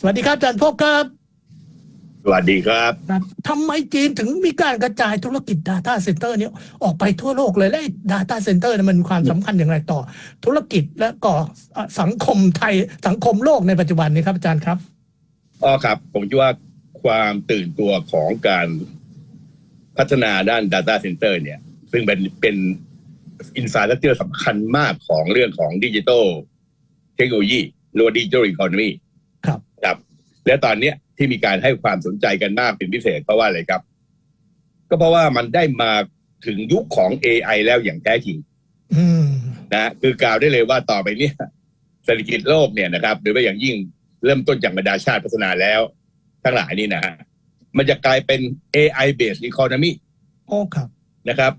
สวัสดีครับอาจารย์พบครับ สวัสดีครับครับทำไมจีนถึงมีการกระจายธุรกิจ Data Center เนี้ออกไปทั่วโลกเลยและไอ้ Data Center เนี่ยมันมีความสำคัญอย่างไรต่อ ธุรกิจและก่อเอ่อสังคมไทยสังคมโลกในปัจจุบันนี้ครับอาจารย์ครับอ๋อครับ ผมคิดว่าความตื่นตัวของการพัฒนาด้าน Data Center เนี่ย ซึ่งเป็นเป็นอินฟราสตรักเจอร์สำคัญมากของเรื่องของดิจิทัลเทคโนโลยีหรือว่าดิจิทัลอีโคโนมีครับครับ และตอนเนี้ยที่มีการให้ความสนใจกันมากเป็นพิเศษเพราะว่าอะไรครับ ก็เพราะว่ามันได้มาถึงยุคของ AI แล้วอย่างแท้จริงอืมนะคือกล่าวได้เลยว่าต่อไปเนี่ยเศรษฐกิจโลกเนี่ยนะครับโดยเฉพาะอย่างยิ่งเริ่มต้นจากบรรดาชาติพัฒนาแล้ว ทั้งหลายนี่นะฮะมันจะกลายเป็น AI based economy โอ้ครับนะครับ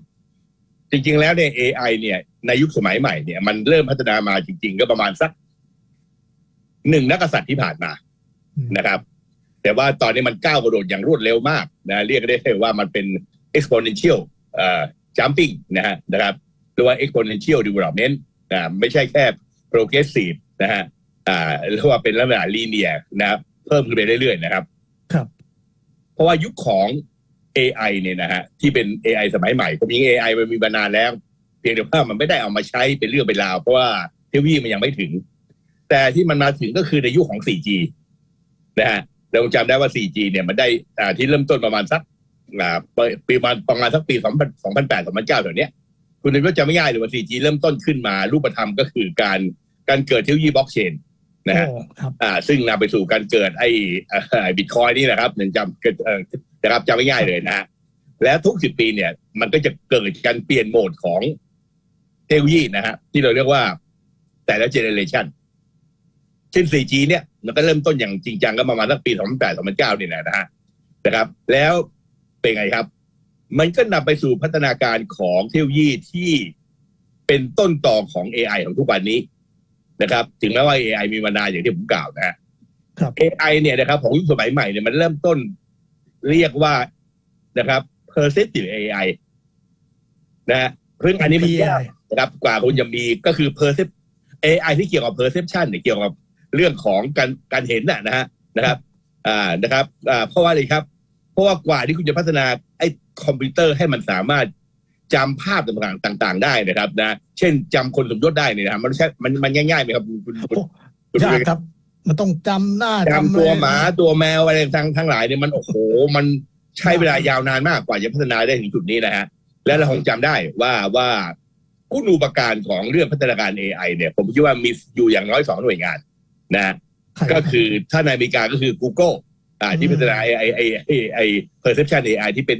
จริงๆแล้วเนี่ย AI เนี่ย ในยุคสมัยใหม่เนี่ย มันเริ่มพัฒนามาจริง ๆ ก็ประมาณสักหนึ่งนักกษัตริย์ที่ผ่านมาอืม นะครับ แต่ว่าตอนนี้มันก้าวกระโดดอย่างรวดเร็วมากนะเรียกได้เลยว่ามันเป็น exponential เอ่อ jumping นะฮะนะครับหรือว่า exponential development อ่าไม่ใช่แค่ progressive นะฮะอ่าหรือว่าเป็นลักษณะ linear นะครับเพิ่มขึ้นไปเรื่อยๆนะครับ ครับ เพราะว่ายุคของ AI เนี่ยนะฮะที่เป็น AI สมัยใหม่ผมยิง AI มันมีมานานแล้ว เพียงแต่ว่ามันไม่ได้เอามาใช้เป็นเรื่องเป็นราว เพราะว่าเทคโนโลยีมันยังไม่ถึง แต่ที่มันมาถึงก็คือในยุคของ 4G นะฮะเราจำได้ว่า 4G เนี่ยมันได้อ่าที่เริ่มต้นประมาณสักอ่าปีประมาณประมาณสักปี2000 2008 2009แถวเนี้ยคุณนึกว่าจะไม่ง่ายหรือว่า 4G เริ่มต้นขึ้นมา รูปธรรมก็คือการการเกิดเทคโนโลยีบล็อกเชนนะฮะโอ้ครับอ่า ซึ่งนำไปสู่การเกิดไอ้บิตคอยนี่นะครับหนึ่งจำเอ่อนะครับจำไม่ง่ายเลยนะฮะและทุกสิบปีเนี่ย มันก็จะเกิดการเปลี่ยนโหมดของเทคโนโลยีนะฮะที่เราเรียกว่าแต่ละเจเนเรชัน เช่น 4G เนี่ยมันก็เริ่มต้นอย่างจริงจังก็ประมาณสักปี 2008 2009เนี่ยนะฮะนะครับ แล้วเป็นไงครับ มันก็นำไปสู่พัฒนาการของเทคโนโลยีที่เป็นต้นต่อของ AI ของทุกวันนี้นะครับ ถึงแม้ว่า AI มีมานานอย่างที่ผมกล่าวนะฮะ ครับ AI เนี่ยนะครับของยุคสมัยใหม่เนี่ยมันเริ่มต้นเรียกว่านะครับ perceptive AI นะฮะซึ่งอันนี้มันยาก PI นะครับ กว่าคุณจะมีก็คือ percep AI ที่เกี่ยวกับ perception เนี่ยเกี่ยวกับ เรื่องของการการเห็นน่ะนะฮะนะครับ อ่านะครับ อ่าเพราะว่าอะไรครับ เพราะว่ากว่าที่คุณจะพัฒนาไอ้คอมพิวเตอร์ให้มันสามารถจำภาพต่างๆต่าง ๆ ได้นะครับนะ เช่นจำคนสมยศได้เนี่ยนะครับมันใช่มันมันง่ายๆไหมครับคุณคุณคุณคุณยากครับ มันต้องจำหน้าจำตัวหมาตัวแมวอะไรทั้งทั้งหลายเนี่ยมันโอ้โหมันใช้เวลายาวนานมากกว่าจะพัฒนาได้ถึงจุดนี้นะฮะ และเราคงจำได้ว่าว่าคุณูปการของเรื่องพัฒนาการ AI เนี่ย ผมคิดว่ามีอยู่อย่างน้อยสองหน่วยงาน นะฮะใครก็คือถ้าในอเมริกาก็คือ Google อ่าที่พัฒนาไอไอไอไอไอ perception AI ที่เป็น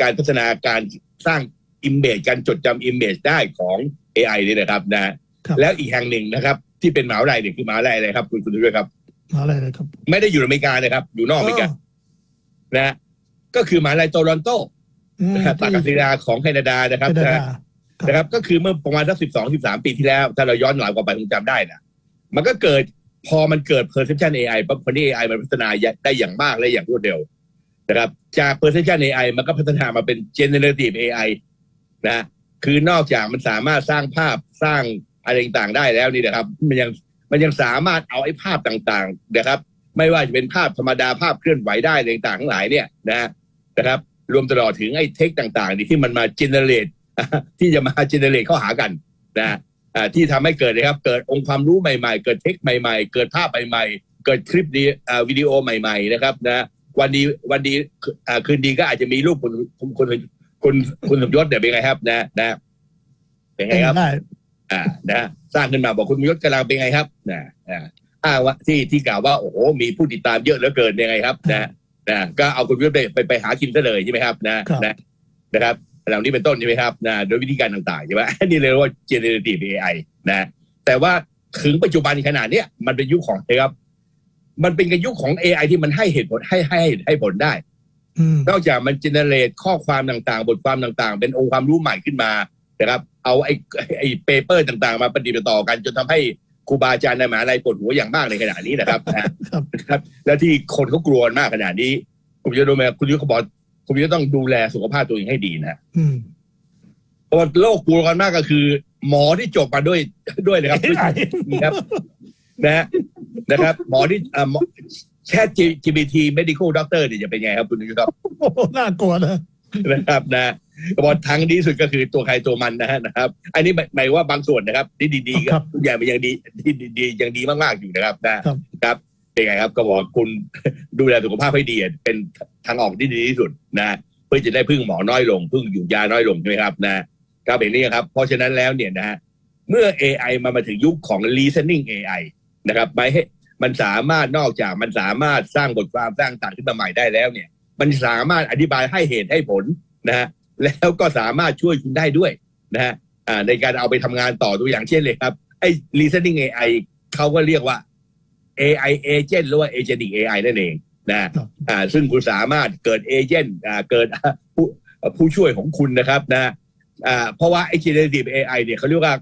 การพัฒนาการสร้าง image การจดจำ image ได้ของ AI นี่นะครับนะครับแล้วอีกแห่งหนึ่งนะครับ ที่เป็นมหาวิทยาลัยเนี่ยคือมหาวิทยาลัยอะไรครับ คุณคุณด้วยครับอะไรเลยครับ ไม่ได้อยู่ในอเมริกานะครับ อยู่นอกอเมริกาเออนะฮะก็คือมหาวิทยาลัยโตรอนโตอืมนะครับปากกาศิลาของแคนาดานะครับแคนานะดาฮะนะครับ ก็คือเมื่อประมาณสักสิบสองสิบสามปีที่แล้ว ถ้าเราย้อนหลังกลับไปคงจำได้นะมันก็เกิด พอมันเกิด perception AI ปั๊บคนที่ AI มันพัฒนาได้อย่างมากและอย่างรวดเร็วนะครับจาก perception AI มันก็พัฒนามาเป็น generative AI นะคือนอกจากมันสามารถสร้างภาพสร้างอะไรต่างๆได้แล้วนี่นะครับ มันยังมันยังสามารถเอาไอ้ภาพต่างๆนะครับ ไม่ว่าจะเป็นภาพธรรมดาภาพเคลื่อนไหวได้อะไรต่างๆทั้งหลายเนี่ยนะนะครับ รวมตลอดถึงไอ้เทคต่างๆนี่ที่มันมา generate ที่จะมา generate เข้าหากันนะ ที่ทำให้เกิดนะครับ เกิดองค์ความรู้ใหม่ๆ เกิดเทคใหม่ๆ เกิดภาพใหม่ๆ เกิดคลิปดีอ่าวิดีโอใหม่ ๆ นะครับนะวันดีวันดีอ่าคืนดีก็อาจจะมีรูปคุณคุณคุณคุณคุณสมยศเนี่ยเป็นไงครับ นะ นะ เป็นไงครับได้อ่านะ สร้างขึ้นมาบอกคุณยศกำลังเป็นไงครับนะอ่าอ้างว่าที่ที่กล่าวว่าโอ้โหมีผู้ติดตามเยอะเหลือเกินยังไงครับ นะนะก็เอาคุณยศไปไปไปหากินซะเลยใช่ไหมครับ นะครับนะนะครับ เหล่านี้เป็นต้นใช่ไหมครับนะโดยวิธีการต่างๆใช่ไหมอันนี้เรียกว่า generative AI นะแต่ว่าถึงปัจจุบันขนาดเนี้ยมันเป็นยุคของอะไรครับ มันเป็นยุคของ AI ที่มันให้เหตุผลให้ให้ให้ผลได้อืมนอกจากมันเจเนเรตข้อความต่างๆ บทความต่างๆ เป็นองค์ความรู้ใหม่ขึ้นมานะครับ เอาไอ้ไอ้เปเปอร์ต่างๆ มาประดิษฐ์ต่อกัน จนทำให้ครูบาอาจารย์ในมหาลัยปวดหัวอย่างมากในขณะนี้นะครับนะนะครับ แล้วที่คนเขากลัวมากขนาดนี้คุณจะดูไหมคุณยุทธเขาบอก คุณยุทธต้องดูแลสุขภาพตัวเองให้ดีนะอืมเพราะว่าโรคกลัวกันมากก็คือ หมอที่จบมาด้วยด้วยนะครับด้วยนะครับนะนะครับ หมอที่อ่าหมอแชท GPT medical doctor เนี่ยจะเป็นไงครับคุณนุ้ยครับ โอ้โหน่ากลัวนะนะครับนะบอกทางดีที่สุดก็คือตัวใครตัวมันนะฮะนะครับ อันนี้หมายว่าบางส่วนนะครับที่ดีๆก็ทุกอย่างมันยังดีที่ดีๆยังดีมากๆอยู่นะครับนะครับครับ เป็นไงครับก็บอกคุณดูแลสุขภาพให้ดีเป็นทางออกที่ดีที่สุดนะเพื่อจะได้พึ่งหมอน้อยลง พึ่งอยู่ยาน้อยลงใช่ไหมครับนะครับอย่างนี้ครับ เพราะฉะนั้นแล้วเนี่ยนะฮะเมื่อ AI มามาถึงยุคของ listening AI นะครับไม่ให้มันสามารถนอกจากมันสามารถสร้างบทความสร้างสรรค์ขึ้นมาใหม่ได้แล้วเนี่ย มันสามารถอธิบายให้เหตุให้ผลนะฮะแล้วก็สามารถช่วยคุณได้ด้วยนะฮะในการเอาไปทำงานต่อตัวอย่างเช่นเลยครับไอ้ listening AI เขาก็เรียกว่า AI agent หรือว่า agentic AI นั่นเองนะอ่าซึ่งคุณสามารถเกิดเอเจนต์อ่าเกิดผู้ผู้ช่วยของคุณนะครับนะอ่าเพราะว่าไอ้ generative AI เนี่ยเขาเรียกว่า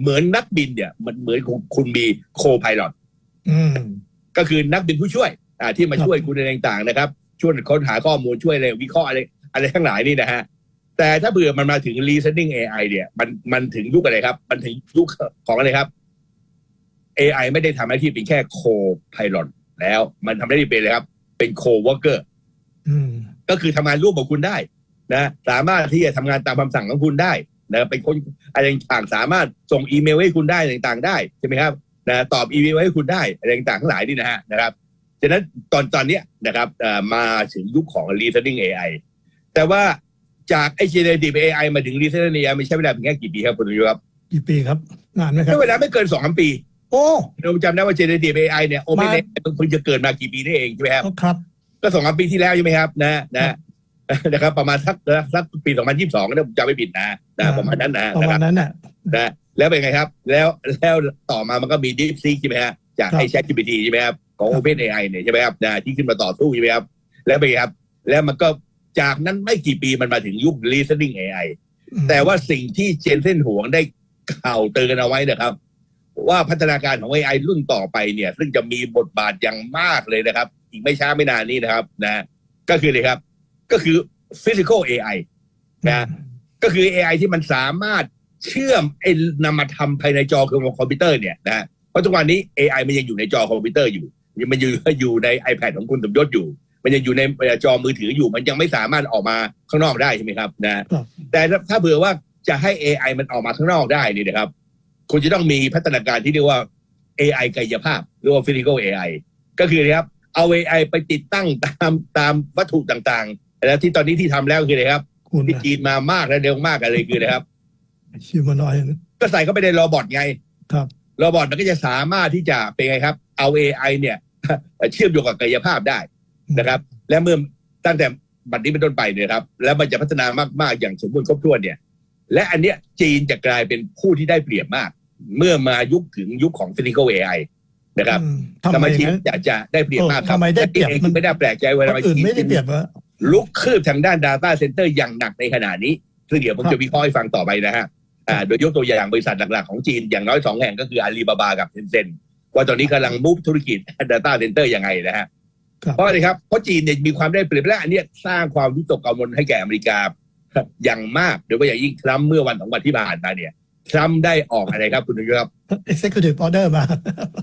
เหมือนนักบินเนี่ยมันเหมือนคุณคุณมี co-pilot อืมก็คือนักบินผู้ช่วย อ่าที่มาครับช่วยคุณในต่างๆนะครับ ช่วยค้นหาข้อมูลช่วยอะไรวิเคราะห์อะไรอะไรทั้งหลายนี่นะฮะแต่ถ้าเบื่อมันมาถึง listening AI เนี่ย มันมันถึงยุคอะไรครับ มันถึงยุคของอะไรครับ AI ไม่ได้ทำหน้าที่เป็นแค่ co-pilot แล้ว มันทำหน้าที่เป็นเลยครับ เป็น co-worker อืมก็คือทำงานร่วมกับคุณได้นะสามารถที่จะทำงานตามคำสั่งของคุณได้นะเป็นคนอะไรต่างๆสามารถส่งอีเมลให้คุณได้ต่างๆ ได้ใช่ไหมครับนะตอบอีเมลให้คุณได้อะไรต่างๆทั้งหลายนี่นะฮะนะครับฉะนั้นตอนตอนเนี้ยนะครับเอ่อมาถึงยุคของ listening AI แต่ว่าจากไอ้ generative AI มาถึง listening AI ไม่ใช่เวลาเพียงแค่กี่ปีครับคุณผู้ชมครับกี่ปีครับนานไหมครัใช้บเวลาไม่เกินสองสามปีโอ้ เราจำได้ว่า generative AI เนี่ยโอเปนมามันเพิ่งจะเกิดมากี่ปีนี่เองใช่ไหมครับ ครับ ก็สองสามปีที่แล้วใช่ไหมครับ นะนะนะครับ ประมาณสักสักปีสองพันยี่สิบสองนะผมจำไม่ผิดนะนะประมาณนั้นนะประนะคมารัณบนั้นน่ะนะแล้วเป็นไงครับ แล้วแล้วต่อมามันก็มี Deep Seek ใช่ไหมฮะจากครับไอ้ Chat GPT ใช่ไหมครับของครับ Open AI เนี่ยใช่ไหมครับนะที่ขึ้นมาต่อสู้ใช่ไหมครับ แล้วเป็นไงครับ แล้วมันก็จากนั้นไม่กี่ปีมันมาถึงยุค Listening AI อืมแต่ว่าสิ่งที่เจนเซนหวงได้ข่าวเตือนเอาไว้นะครับ ว่าพัฒนาการของ AI รุ่นต่อไปเนี่ย ซึ่งจะมีบทบาทอย่างมากเลยนะครับ อีกไม่ช้าไม่นานนี้นะครับ นะ ก็คือเลยครับ ก็คือ physical AI นะก็คือ AI ที่มันสามารถเชื่อมไอ้นามธรรมภายในจอคอมพิวเตอร์เนี่ยนะเพราะทุกวันนี้ AI มันยังอยู่ในจอคอมพิวเตอร์อยู่มันอยู่อยู่ใน iPad ของคุณสมยศอยู่ มันยังอยู่ในจอมือถืออยู่ มันยังไม่สามารถออกมาข้างนอกได้ใช่ไหมครับนะครับแต่ถ้าถ้าเผื่อว่าจะให้ AI มันออกมาข้างนอกได้นี่นะครับ คุณจะต้องมีพัฒนาการที่เรียกว่า AI กายภาพหรือว่า physical AI ก็คือนะครับเอา AI ไปติดตั้งตามตามวัตถุต่างๆ แล้วที่ตอนนี้ที่ทำแล้วคืออะไรครับคุณที่จีนมามากและเร็วมากอะไรคืออะไรครับ ฮิวแมนอยด์ก็ใส่เข้าไปในโรบอทไง ครับ โรบอทมันก็จะสามารถที่จะเป็นไงครับ เอา AI เนี่ย เชื่อมโยงกับกายภาพได้นะครับ และเมื่อตั้งแต่บัดนี้เป็นต้นไปเนี่ยครับ แล้วมันจะพัฒนามากๆอย่างสมบูรณ์ครบถ้วนเนี่ย และอันเนี้ยจีนจะกลายเป็นผู้ที่ได้เปรียบมาก เมื่อมายุคถึงยุคของ physical AI นะครับอืมทำทำไมไมจีนงั้นอยากจะได้เปรียบมากเออทำไมได้เปรียบและจีนมัเอนงไม่ได้แปลกใจเวคลานอื่นไม่ได้เปรียบเหรอลุกคืบทางด้าน Data Center อย่างหนักในขณะนี้ซึ่งเดี๋ยวผมครับจะวิเคราะห์ให้ฟังต่อไปนะฮะอ่าโดยยกตัวอย่างบริษัทหลักๆของจีนอย่างน้อยสองแห่งก็คืออาลีบาบากับเซนเซนว่าตอนนี้กำลังมุฟธุรกิจ Data Center ยังไงนะฮะครับเพราะอะไรครับเพราะจีนเนี่ยมีความได้เปรียบและอันเนี้ยสร้างความวิตกกังวลให้แก่อเมริกาอย่างมากโดยเฉพาะอย่างยิ่งทรัมป์เมื่อวันสองวันที่ผ่านมาเนี่ย ทรัมป์ได้ออกอะไรครับ คุณผู้ชมครับ executive order มา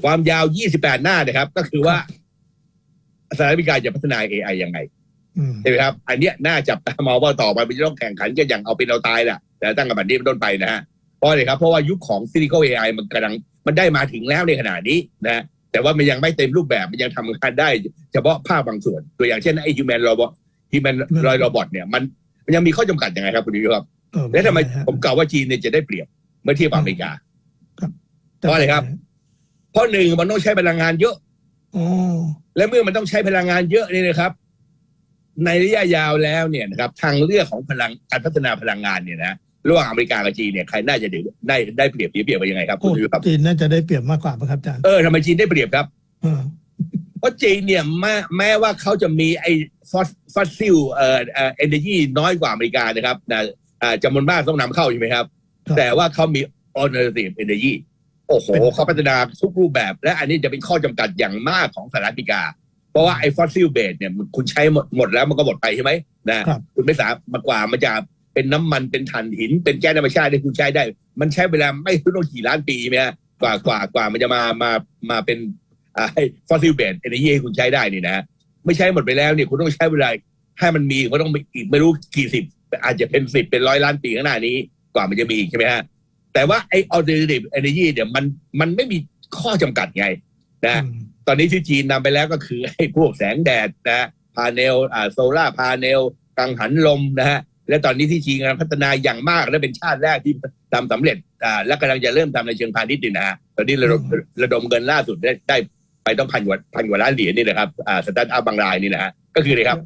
ความยาว 28 หน้านะครับ ก็คือว่าสหรัฐอเมริกาจะพัฒนา AI ยังไงอืม ใช่ไหมครับ อันเนี้ยน่าจับตามองว่าต่อไปมันจะต้องแข่งขันกันอย่างเอาเป็นเอาตายแหละแต่ตั้งแต่บัดนี้เป็นต้นไปนะฮะเพราะอะไรครับ เพราะว่ายุคของ physical AI มันกำลังมันได้มาถึงแล้วในขณะนี้นะแต่ว่ามันยังไม่เต็มรูปแบบมันยังทำงานได้ เฉพาะภาพบางส่วน ตัวอย่างเช่นไอ้ human robot human robot เนี่ยมันมันยังมีข้อจำกัดยังไงครับคุณดิวครับ เออและทำไมฮะผมกล่าวว่าจีนเนี่ยจะได้เปรียบ เมื่อเทียบกับอเมริกาเพราะอะไรครับ เพราะหนึ่งมันต้องใช้พลังงานเยอะอ๋อและเมื่อมันต้องใช้พลังงานเยอะนี่นะครับ ในระยะยาวแล้วเนี่ยนะครับ ทางเลือกของพลังการพัฒนาพลังงานเนี่ยนะระหว่างอเมริกากับจีนเนี่ยใครน่าจะได้ได้ได้เปรียบเสียเปรียบไปยังไงครับคุโอ้ณดูครับจีนน่าจะได้เปรียบมากกว่าไหมครับอาจารย์เออทำไมจีนได้เปรียบครับเออเพราะจีนเนี่ยแม้แม้ว่าเขาจะมีไอ้ฟอสฟอสซิลเอ่อเอ่อเอเนจีน้อยกว่าอเมริกานะครับนะอ่าจำนวนมากต้องนำเข้าใช่ไหมครับครับ แต่ว่าเขามี alternative energy โอ้โหเป็นเขาพัฒนาทุกรูปแบบ และอันนี้จะเป็นข้อจำกัดอย่างมากของสหรัฐอเมริกา เพราะว่าไอ้ฟอสซิลเบสเนี่ยมันคุณใช้หมดหมดแล้วมันก็หมดไปใช่ไหมนะครับคุณไม่สามารถกว่ามันจะเป็นน้ำมันเป็นถ่านหิน เป็นแก๊สธรรมชาติที่คุณใช้ได้ มันใช้เวลาไม่รู้ต้องกี่ล้านปีไหมฮะกว่ากว่ากว่ามันจะมามามาเป็นอ่าให้ fossil based energy ให้คุณใช้ได้นี่นะ ไม่ใช้หมดไปแล้วเนี่ยคุณต้องใช้เวลาให้มันมีก็ต้องอีกไม่รู้กี่สิบอาจจะเป็นสิบเป็นร้อยล้านปีข้างหน้านี้ กว่ามันจะมีอีกใช่ไหมฮะแต่ว่าไอ้ alternative energy เนี่ยมันมันไม่มีข้อจำกัดไงนะอืมตอนนี้ที่จีนนำไปแล้วก็คือไอ้พวกแสงแดดนะพาเนลอ่าโซล่าพาเนลกังหันลมนะฮะและตอนนี้ที่จีนกำลังพัฒนาอย่างมากและเป็นชาติแรกที่ทำสำเร็จอ่าและกำลังจะเริ่มทำในเชิงพาณิชย์นี่นะฮะตอนนี้ระดมระดมเงินล่าสุดได้ได้ไปต้องพันกว่าพันกว่าล้านเหรียญนี่นะครับอ่าสตาร์ทอัพบางรายนี่นะฮะก็คืออะไรครับ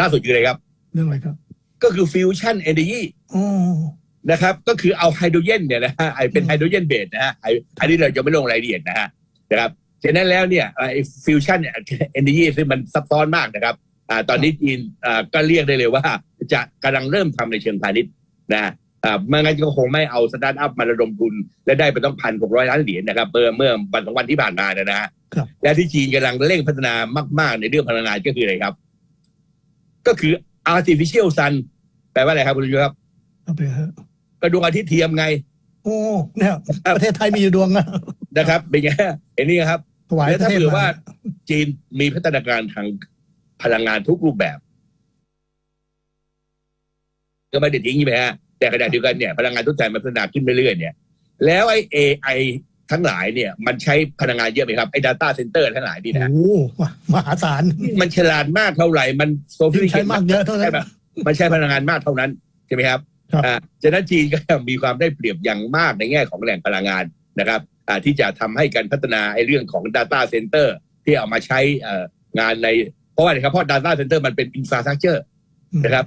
ล่าสุดคืออะไรครับ เรื่องอะไรครับ ก็คือฟิวชั่นเอเนจีอ๋อ นะครับ ก็คือเอาไฮโดรเจนเนี่ยนะฮะไอเป็นอืมไฮโดรเจนเบสนะฮะไออันนี้เราจะไม่ลงรายละเอียดนะฮะนะครับฉะนั้นแล้วเนี่ยไอฟิวชั่นเอเนจีซึ่งมันซับซ้อนมากนะครับอ่าตอนนี้จีนอ่าก็เรียกได้เลยว่า จะกำลังเริ่มทำในเชิงพาณิชย์นะอ่าไม่งั้นก็คงไม่เอาสตาร์ทอัพมาระดมทุน และได้ไปต้องพันหกร้อยล้านเหรียญนะครับเมื่อเมื่อวันสองวันที่ผ่านมานะฮะครับและที่จีนกำลังเร่งพัฒนามาก ๆ ในเรื่องพลังงานก็คืออะไรครับ ก็คือ artificial sun แปลว่าอะไรครับคุณผู้ชมครับ เอาไปเถอะกระดวงอาทิตย์เทียมไง โอ้เนี่ย ประเทศไทยมีอยู่ดวงนะนะครับ เป็นไงเห็นนี่ครับถวายแล้วประถ้าเทศเผื่อมาว่าจีนมีพัฒนาการทางพลังงานทุกรูปแบบ ก็ไม่ได้ทิ้งใช่ไหมฮะแต่ขณะเดียวกันเนี่ยพลังงานทดแทนมันพัฒนาขึ้นเรื่อยๆเนี่ย แล้วไอ้ AI ทั้งหลายเนี่ย มันใช้พลังงานเยอะไหมครับไอ้ data center ทั้งหลายนี่นะ โอ้โหมหาศาลมันฉลาดมากเท่าไหร่ มันโซฟิยิ่งใช้มากเยอะเท่านั้นใช่ไหมมันใช้พลังงานมากเท่านั้น ใช่ไหมครับครับอ่า ฉะนั้นจีนก็มีความได้เปรียบอย่างมากในแง่ของแหล่งพลังงานนะครับอ่าที่จะทำให้การพัฒนาไอ้เรื่องของ Data Center ที่เอามาใช้เอ่องานใน เพราะว่าอะไรครับเพราะ Data Center มันเป็น infrastructure นะครับ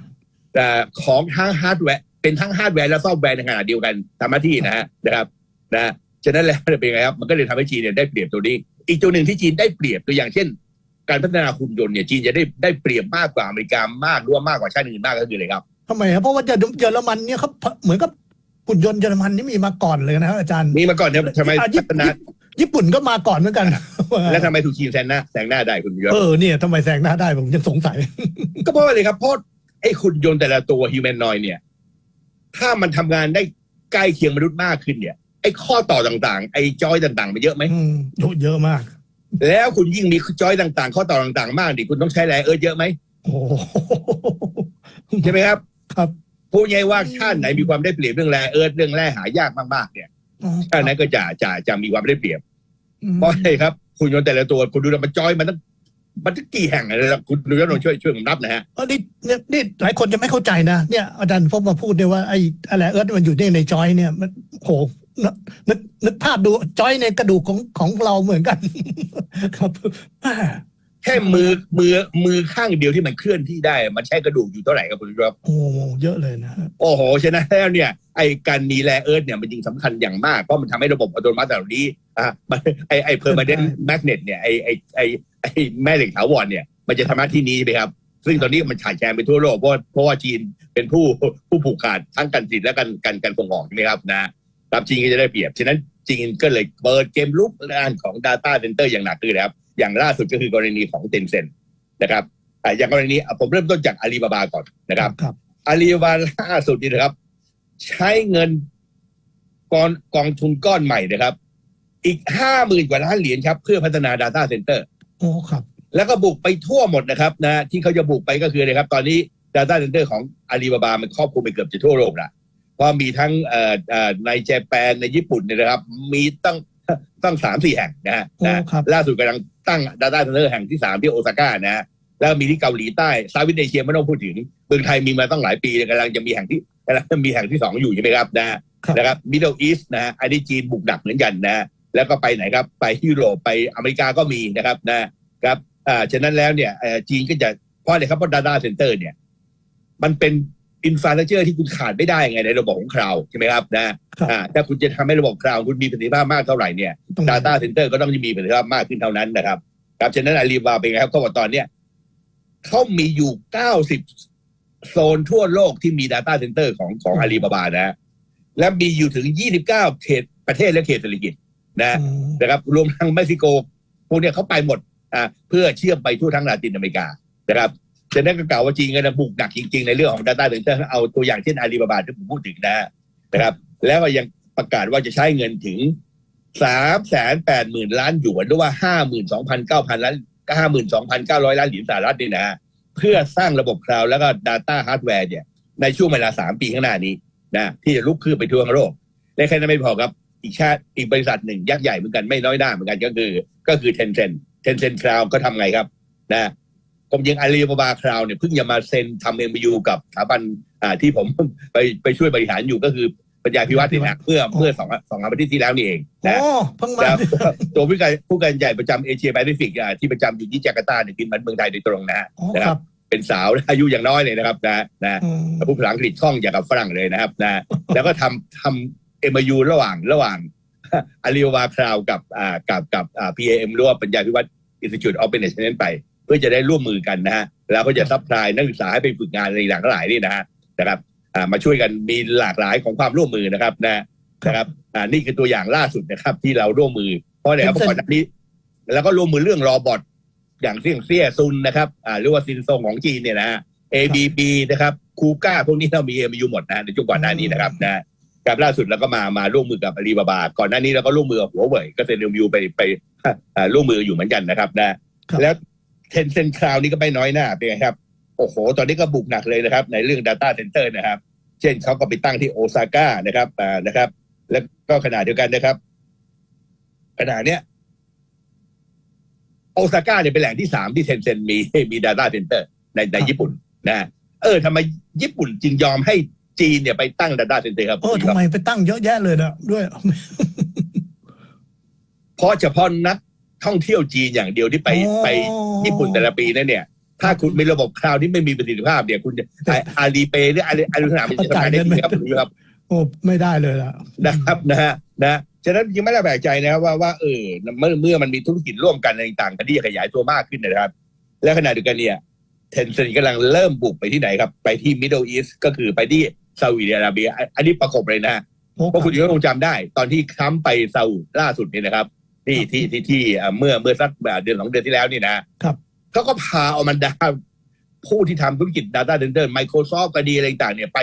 แต่ของทั้งฮาร์ดแวร์เป็นทั้งฮาร์ดแวร์และซอฟต์แวร์ในขณะเดียวกันทำหน้าที่นะฮะนะครับนะฉะนั้นแล้วเป็นไงครับมันก็เลยทำให้จีนเนี่ยได้เปรียบตัวนี้ อีกตัวหนึ่งที่จีนได้เปรียบตัวอย่างเช่น การพัฒนาหุ่นยนต์เนี่ยจีนจะได้ได้เปรียบมากกว่าอเมริกามากหรือว่ามากกว่าชาติอื่นมากก็คืออะไรครับ ทำไมครับเพราะว่าเยอรมันเนี่ยเขาเหมือนกับหุ่นยนต์เยอรมันนี่มีมาก่อนเลยนะครับอาจารย์มีมาก่อนเนี่ยทำไมอะพัฒนาญี่ปุ่นก็มาก่อนเหมือนกัน แล้วทำไมถูกจีนแซงหน้าแซงหน้าได้คุณยศเออเนี่ยทำไมแซงหน้าได้ผมยังสงสัย ก็เพราะอะไรครับเพราะไอ้หุ่นยนต์แต่ละตัวฮิวแมนนอยเนี่ย ถ้ามันทำงานได้ใกล้เคียงมนุษย์มากขึ้นเนี่ยไอ้ข้อต่อต่างๆ ไอ้จอยต่างๆ มันเยอะไหมอืมโอ้เยอะมาก แล้วคุณยิ่งมีจอยต่าง ๆ ข้อต่อต่างๆ มากดิคุณต้องใช้แรงเอิร์ธเยอะไหมโอ้โหใช่ไหมครับ ครับพูดง่ายๆว่าชาติไหนมีความได้เปรียบเรื่องแร่เอิร์ธเรื่องแร่หายากมากๆเนี่ยชาตินั้นก็จะจะจะมีความได้เปรียบอืมเพราะอะไรครับคุณยนต์แต่ละตัวคุณดูแล้วมันจอยมันตั้งมันตั้งกี่แห่งอะไรแล้วคุณดูแล้วลองช่วยช่วยผมนับนะฮะเออนี่เนี่ยนี่หลายคนจะไม่เข้าใจนะเนี่ยอาจารย์พบมาพูดเนี่ยว่าไอ้อะไรเอิร์ธมันอยู่ในในจอยเนี่ยมันโหนึกนึกนึกภาพดูจอยในกระดูกของของเราเหมือนกัน ครับอ่า แค่มือมือมือข้างเดียวที่มันเคลื่อนที่ได้ มันใช้กระดูกอยู่เท่าไหร่ครับคุณผู้ชมครับ โอ้เยอะเลยนะโอ้โหฉะนั้นแล้วเนี่ยไอ้การมีแร่เอิร์ธเนี่ยมันจริงสำคัญอย่างมาก เพราะมันทำให้ระบบอัตโนมัติเหล่านี้อะมันไอ้ไอ้เพอร์มาเดนแมกเนตเนี่ยไอ้ไอ้ไอ้ไอ้แม่เหล็กถาวรเนี่ย มันจะทำหน้าที่นี้ใช่ไหมครับ ซึ่งตอนนี้มันขาดแคลนไปทั่วโลกเพราะเพราะว่าจีนเป็นผู้ผู้ผูกขาดทั้งการผลิตและการการการส่งออกใช่ไหมครับนะครับจีนก็จะได้เปรียบฉะนั้นจีนก็เลยเปิดเกมลุกด้านของ Data Center อย่างหนักเลยนะครับ อย่างล่าสุดก็คือกรณีของเต็นเซนนะครับอะอย่างกรณีอะผมเริ่มต้นจากอาลีบาบาก่อนนะครับครับอาลีบาบาล่าสุดนี่นะครับ ใช้เงินกองกองทุนก้อนใหม่นะครับ อีกห้าหมื่นกว่าล้านเหรียญครับ เพื่อพัฒนา Data Center โอ้ครับ แล้วก็บุกไปทั่วหมดนะครับ นะ ที่เขาจะบุกไปก็คือนะครับ ตอนนี้ Data Center ของอาลีบาบามันครอบคลุมไปเกือบจะทั่วโลกละเพราะมีทั้งเอ่อเอ่อในเจแปนในญี่ปุ่นเนี่ยนะครับ มีตั้ง ตั้งสามสี่แห่งนะฮะโอ้นะครับล่าสุดกำลังตั้ง Data Center แห่งที่สามที่โอซาก้านะฮะแล้วมีที่เกาหลีใต้ซาวิตเอเชียไม่ต้องพูดถึงเมืองไทยมีมาตั้งหลายปีกำลังจะมีแห่งที่กำลังจะมีแห่งที่สองอยู่ใช่ไหมครับนะฮะครับนะครับมิดเดิลอีสต์นะฮะอันนี้จีนบุกหนักเหมือนกันนะฮะแล้วก็ไปไหนครับ ไปยุโรปไปอเมริกาก็มีนะครับนะครับอ่าฉะนั้นแล้วเนี่ยเอ่อจีนก็จะเพราะอะไรครับเพราะ Data Center เนี่ยมันเป็น อินฟราสตรักเจอร์ที่คุณขาดไม่ได้ไงในระบบของคลาวใช่ไหมครับนะครับอ่าถ้าคุณจะทำให้ระบบคลาวคุณมีประสิทธิภาพมากเท่าไหร่เนี่ยต้อง Data Center ก็ต้องมีประสิทธิภาพมากขึ้นเท่านั้นนะครับครับฉะนั้นอาลีบาเป็นไงครับก็บอกตอนเนี้ยเขามีอยู่90โซนทั่วโลกที่มี Data Center ของของอาลีบาบานะ และมีอยู่ถึง29เขตประเทศและเขตเศรษฐกิจนะอืมนะครับรวมทั้งเม็กซิโกพวกเนี้ยเขาไปหมดอ่าเพื่อเชื่อมไปทั่วทั้งลาตินอเมริกานะครับ ฉะนั้นก็กล่าวว่าจีนก็จะบุกหนักจริง ๆ ในเรื่องของ Data Center เอาตัวอย่างเช่นอาลีบาบาที่ผมพูดถึงนะนะครับ แล้วก็ยังประกาศว่าจะใช้เงินถึงสามแสนแปดหมื่นล้านหยวนหรือว่าห้าหมื่นสองพันเก้าพันล้านห้าหมื่นสองพันเก้าร้อยล้านเหรียญสหรัฐนี่นะเพื่อสร้างระบบคลาวด์แล้วก็ Data Hardware เนี่ยในช่วงเวลาสามปีข้างหน้านี้นะที่จะลุกขึ้นไปทั่วโลกและแค่นั้นไม่พอครับอีกชาติอีกบริษัทหนึ่งยักษ์ใหญ่เหมือนกันไม่น้อยหน้าเหมือนกันก็คือ ก็คือ Tencent Tencent Cloud ก็ทำไงครับ นะ ผมยังอาลีบาบาคลาวเนี่ยเพิ่งจะมาเซ็นทำเอ็มยูกับสถาบันอ่าที่ผมไปไปช่วยบริหารอยู่ก็คือปัญญาพิวัตรนี่นะเมื่อเมื่อสองสองอาทิตย์ที่แล้วนี่เองโอ้นะเพิ่งมาครับตัวผู้การผู้การใหญ่ประจำเอเชียแปซิฟิกอะที่ประจำอยู่ที่จาการ์ตาเนี่ยกินมันเมืองไทยโดยตรงนะฮะอ๋อนะคครัรับบเป็นสาวอายุอย่างน้อยเลยนะครับนะนะอืมผู้ภาษาอังกฤษคล่องอย่างกับฝรั่งเลยนะครับนะแล้วก็ทำทำเอ็มยูระหว่างระหว่างอาลีวาคราวกับอ่ากับกับอ่า PAM หรือว่าปัญญาพิวัตร Institute of Management ไปเพื่อจะได้ร่วมมือกันนะฮะแล้วก็จะซัพพลายนักศึกษาให้ไปฝึกงานในหลากหลายนี่นะฮะนะครับอ่ามาช่วยกันมีหลากหลายของความร่วมมือนะครับนะนะครับอ่านี่คือตัวอย่างล่าสุดนะครับ ที่เราร่วมมือ เพราะเนี่ยเมื่อก่อนหน้านี้ แล้วก็ร่วมมือเรื่องรอบอทอย่างเสี่ยงเซี่ยซุนนะครับอ่าหรือว่าซินซงของจีนเนี่ยนะฮะ ABB นะครับคูก้าพวกนี้เรามี MU หมดนะในช่วงก่อนหน้านี้นะครับนะกับล่าสุดเราก็มามาร่วมมือกับอาลีบาบา ก่อนหน้านี้เราก็ร่วมมือกับหัวเว่ยก็เซ็น MU ไปไปอ่าร่วมมืออยู่เหมือนกันนะครับนะแล้ว เทนเซนคราวนี้ก็ไม่น้อยหน้าเป็นไงครับ โอ้โห ตอนนี้ก็บุกหนักเลยนะครับ ในเรื่อง Data Center นะครับ เช่นเขาก็ไปตั้งที่โอซาก้านะครับอ่านะครับ แล้วก็ขนาดเดียวกันนะครับ ขนาดเนี้ยโอซาก้าเนี่ยเป็นแหล่งที่สามที่เทนเซนมีมี Data Center ในในญี่ปุ่นนะเออทำไมญี่ปุ่นจึงยอมให้จีนเนี่ยไปตั้ง Data Center ครับเออทำไมไปตั้งเยอะแยะเลยนะด้วย เพราะเฉพาะนัก ท่องเที่ยวจีนอย่างเดียวที่ไปอ๋อ ไปญี่ปุ่นแต่ละปีนั่นเนี่ย ถ้าคุณมีระบบคลาวด์ที่ไม่มีประสิทธิภาพเนี่ยคุณจะอาลีเปหรืออะไรอะไรต่างๆมันจะทำงานได้ดีครับคุณครับ โอ้ไม่ได้เลยล่ะ นะครับนะฮะนะฉะนั้นยังไม่ได้แปลกใจนะครับว่าว่าเออเมื่อเมื่อมันมีธุรกิจร่วมกันอะไรต่างๆกันที่จะขยายตัวมากขึ้นนะครับ และขณะเดียวกันเนี่ยเทนเซนกำลังเริ่มบุกไปที่ไหนครับ ไปที่มิดเดิลอีสก็คือไปที่ซาอุดิอาระเบียอันอันนี้ประกบเลยนะฮะโอ้เพราะคุณก็คงจำได้ ตอนที่ทรัมป์ไปซาอุล่าสุดเนี่ยนะครับ ที่ที่ที่ที่เอ่อเมื่อเมื่อสักเดือนสองเดือนที่แล้วนี่นะครับ เขาก็พาเอามันดาผู้ที่ทำธุรกิจ Data Center Microsoft ก็ดีอะไรต่างๆเนี่ยไป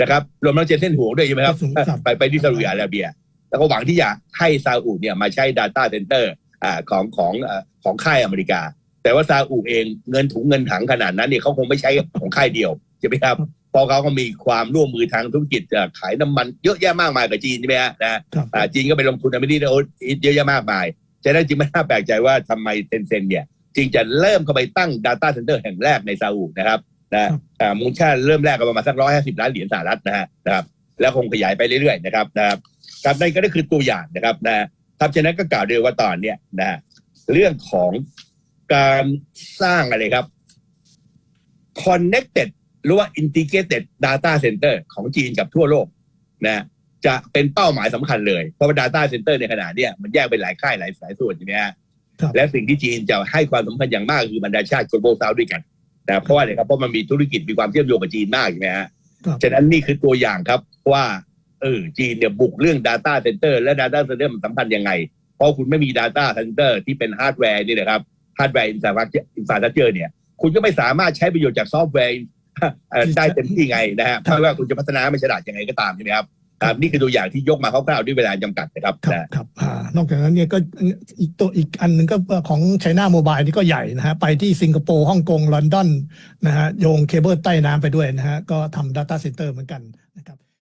นะครับรวมทั้งเจนเซนหัวด้วยใช่ไหมครับ ครับ ไปไปที่ซาอุดิอาระเบีย แล้วก็หวังที่จะให้ซาอุเนี่ยมาใช้ Data Center อ่าของของเอ่อของค่ายอเมริกา แต่ว่าซาอุเองเงินถุงเงินถังขนาดนั้นเนี่ยเขาคงไม่ใช้ของค่ายเดียว ใช่ไหมครับเพราะเขาก็มีความร่วมมือทางธุรกิจเอ่อขายน้ำมันเยอะแยะมากมายกับจีนใช่ไหมฮะนะครับอ่าจีนก็ไปลงทุนในมิดเดิลเยอะแยะมากมายฉะนั้นจึงไม่น่าแปลกใจว่าทำไมเซนเซนเนี่ยจึงจะเริ่มเข้าไปตั้ง Data Center แห่งแรกในซาอุนะครับนะอ่ามูลค่าเริ่มแรกก็ประมาณสักร้อยห้าสิบล้านเหรียญสหรัฐนะฮะนะครับแล้วคงขยายไปเรื่อยๆนะครับนะครับครับนั่นก็คือตัวอย่างนะครับนะครับฉะนั้นก็กล่าวเลยว่าตอนเนี้ยนะเรื่องของการสร้างอะไรครับ connected ห รือว่า integrated data center ของจีนกับทั่วโลกนะจะเป็นเป้าหมายสำคัญเลย เพราะว่า data center ในขณะเนี้ยมันแยกเป็นหลายค่ายหลายสายส่วนใช่ไหมฮะครับและสิ่งที่จีนจะให้ความสำคัญอย่างมากคือบรรดาชาติ global south ด้วยกันนะเพราะว่าอะไรครับเพราะมันมีธุรกิจมีความเชื่อมโยงกับจีนมากใช่ไหมฮะครับฉะนั้นนี่คือตัวอย่างครับว่าเออจีนเนี่ยบุกเรื่อง Data Center และ Data Center มันสำคัญยังไง เพราะคุณไม่มี Data Center ที่เป็นฮาร์ดแวร์นี่นะครับฮาร์ดแวร์อินฟราอินฟราสตรักเจอร์เนี่ย คุณก็ไม่สามารถใช้ประโยชน์จากซอฟต์แวร์เอ่อ ได้เต็มที่ไงนะฮะไม่ว่าคุณจะพัฒนาไม่ฉลาดยังไงก็ตามใช่ไหมครับครับนี่คือตัวอย่างที่ยกมาคร่าวๆด้วยเวลาจำกัดนะครับครับนะครับอ่านอกจากนั้นเนี่ยก็อีกตัวอีกอันหนึ่งก็ของไชน่าโมบายนี่ก็ใหญ่นะฮะไปที่สิงคโปร์ฮ่องกงลอนดอนนะฮะโยงเคเบิลใต้น้ำไปด้วยนะฮะก็ทำ Data Center เหมือนกัน